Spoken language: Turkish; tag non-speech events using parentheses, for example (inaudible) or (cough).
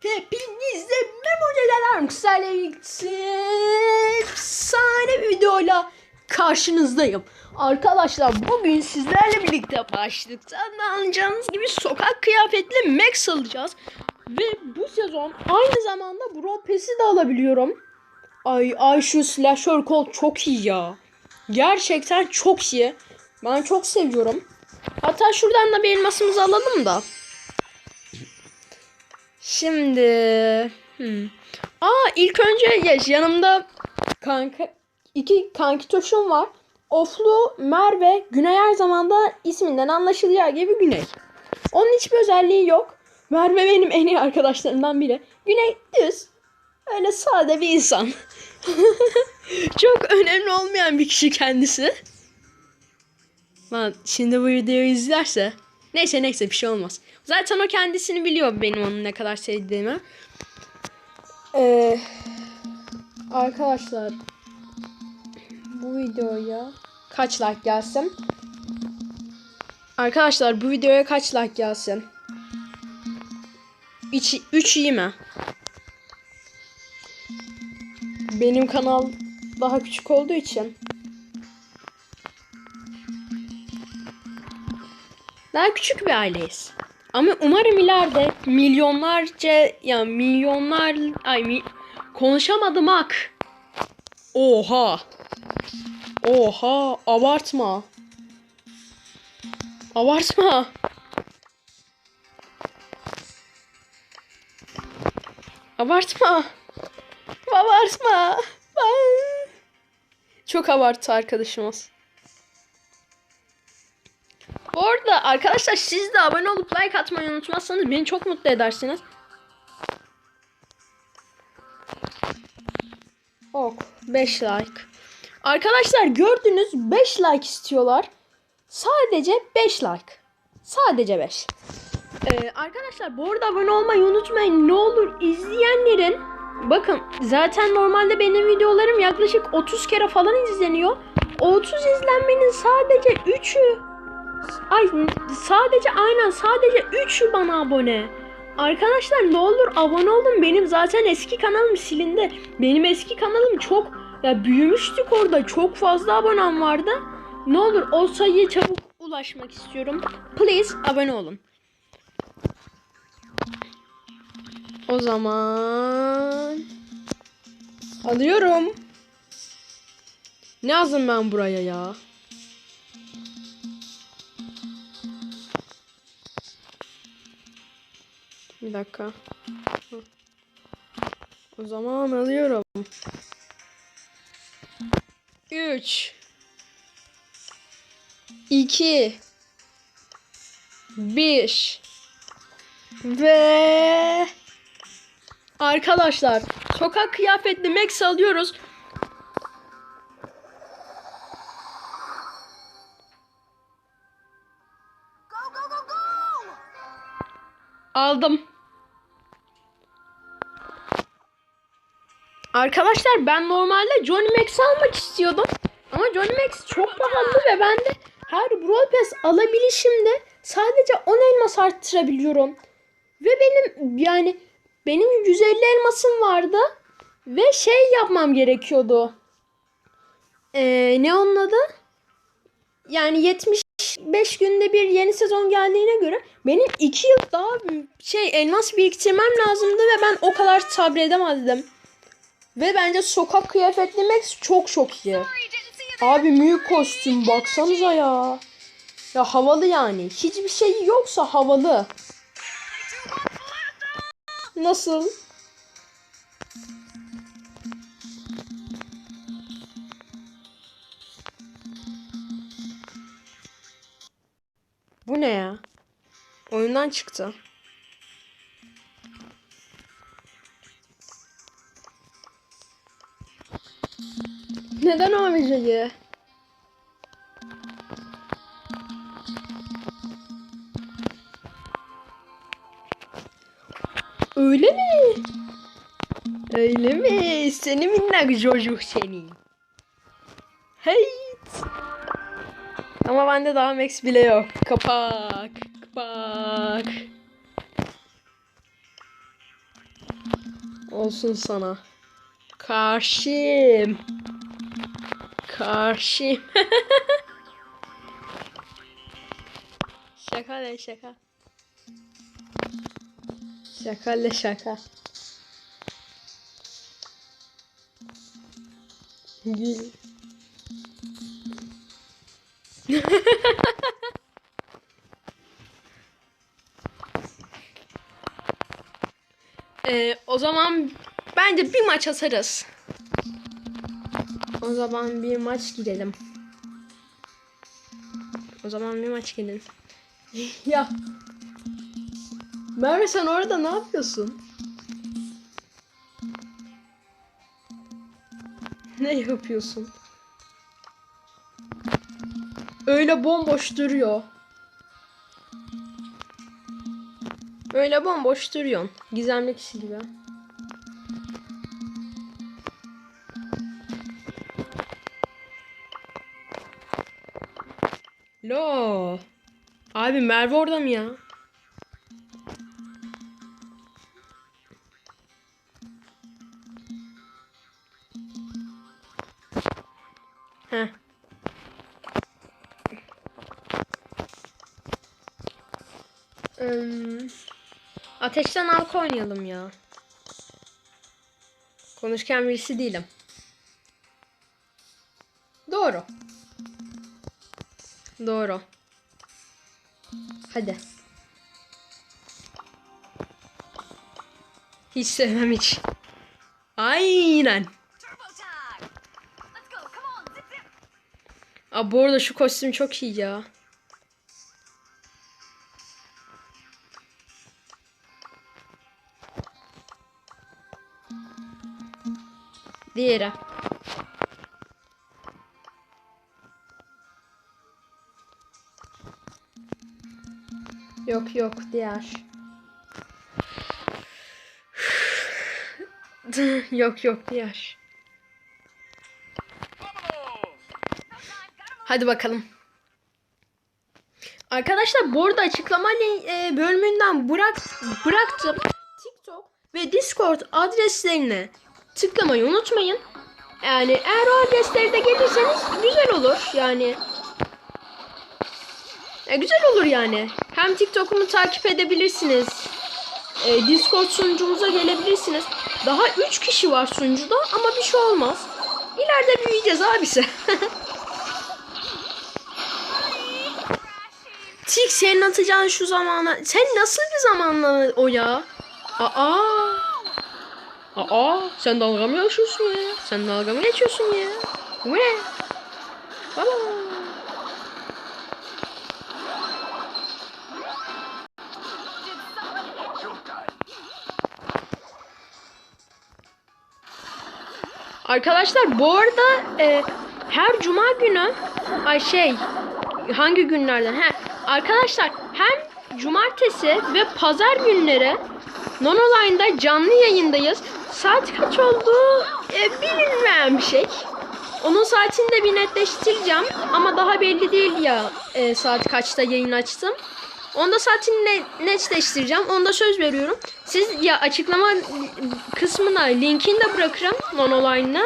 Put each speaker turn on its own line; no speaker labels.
Hepinizle memoceler kısayla efsane bir videoyla karşınızdayım. Arkadaşlar bugün sizlerle birlikte başlıktan da anlayacağınız gibi sokak kıyafetli Max alacağız. Ve bu sezon aynı zamanda Brawl Pass'i de alabiliyorum. Ay ay şu slasher kol çok iyi ya. Gerçekten çok iyi. Ben çok seviyorum. Hatta şuradan da bir elmasımızı alalım da. Şimdi hmm. Aa ilk önce geç yanımda kanka iki kanki toşum var. Oflu, Merve, Güney her zamanda isminden anlaşılacağı gibi Güney. Onun hiçbir özelliği yok. Merve benim en iyi arkadaşlarımdan biri. Güney düz. Öyle sade bir insan. (laughs) Çok önemli olmayan bir kişi kendisi. Lan şimdi bu videoyu izlerse neyse neyse bir şey olmaz. Zaten o kendisini biliyor benim onu ne kadar sevdiğimi. Ee, arkadaşlar bu videoya kaç like gelsin? Arkadaşlar bu videoya kaç like gelsin? 3 iyi mi? Benim kanal daha küçük olduğu için Daha küçük bir aileyiz. Ama umarım ileride milyonlarca ya milyonlar ay mi, konuşamadım ak. Oha. Oha abartma. Abartma. Abartma. Abartma. Çok abarttı arkadaşımız. Bu arada arkadaşlar siz de abone olup like atmayı unutmazsanız beni çok mutlu edersiniz. Ok 5 like. Arkadaşlar gördünüz 5 like istiyorlar. Sadece 5 like. Sadece 5. Ee, arkadaşlar bu arada abone olmayı unutmayın. Ne olur izleyenlerin bakın zaten normalde benim videolarım yaklaşık 30 kere falan izleniyor. O 30 izlenmenin sadece 3'ü Ay sadece aynen sadece 3'ü bana abone. Arkadaşlar ne olur abone olun. Benim zaten eski kanalım silindi. Benim eski kanalım çok ya büyümüştük orada. Çok fazla abonem vardı. Ne olur o sayıya çabuk ulaşmak istiyorum. Please abone olun. O zaman alıyorum. Ne yazdım ben buraya ya? Bir dakika. O zaman alıyorum. 3 2 1 ve arkadaşlar sokak kıyafetli Max alıyoruz. Aldım. Arkadaşlar ben normalde Johnny Max almak istiyordum. Ama Johnny Max çok pahalı ve ben de her Brawl Pass alabilişimde sadece 10 elmas arttırabiliyorum. Ve benim yani benim 150 elmasım vardı. Ve şey yapmam gerekiyordu. Ee, ne onun adı? Yani 75 günde bir yeni sezon geldiğine göre benim 2 yıl daha şey elmas biriktirmem lazımdı ve ben o kadar sabredemezdim. Ve bence sokak kıyafetli Max çok çok iyi. Abi büyük kostüm baksanıza ya. Ya havalı yani. Hiçbir şey yoksa havalı. Nasıl? Bu ne ya? Oyundan çıktı. Neden amcayı? Öyle mi? Öyle mi? Seni minnak çocuk seni. Hey. Ama bende daha max bile yok. Kapak. Kapak. Olsun sana. Karşım. Karşım. (laughs) şaka le şaka. Şaka le şaka. Gül. (laughs) Ee, o zaman bence bir maç atarız. O zaman bir maç girelim. O zaman bir maç girelim. (laughs) ya. Merve sen orada ne yapıyorsun? Ne yapıyorsun? Öyle bomboş duruyor. Öyle bomboş duruyorsun. Gizemli kişi gibi. Lo. Abi Merve orada mı ya? Heh. Hmm. Ateşten halka oynayalım ya. Konuşken birisi değilim. Doğru. Doğru. Hadi. Hiç sevmem hiç. Aynen. Aa, bu arada şu kostüm çok iyi ya. Diğeri. Yok yok diğer. (sighs) yok yok diğer. Hadi bakalım. Arkadaşlar bu arada açıklama e, bölümünden bırak bıraktım. TikTok ve Discord adreslerine tıklamayı unutmayın. Yani eğer o adresleri de gelirseniz güzel olur yani. E, güzel olur yani. Hem TikTok'umu takip edebilirsiniz. E, Discord sunucumuza gelebilirsiniz. Daha 3 kişi var sunucuda ama bir şey olmaz. İleride büyüyeceğiz abisi. (laughs) Tik senin atacağın şu zamana. Sen nasıl bir zamanla o ya? Aa. Aa. Sen dalga mı geçiyorsun ya? Sen dalga mı geçiyorsun ya? Bu ne? Baba. Arkadaşlar bu arada e, her cuma günü ay şey hangi günlerden? He, arkadaşlar hem cumartesi ve pazar günleri Nonoline'da canlı yayındayız. Saat kaç olduğu e, bilinmeyen bir şey. Onun saatini de bir netleştireceğim ama daha belli değil ya e, saat kaçta yayın açtım. Onda saatini ne, netleştireceğim. Onda söz veriyorum. Siz ya açıklama kısmına linkini de bırakırım Nonoline'a.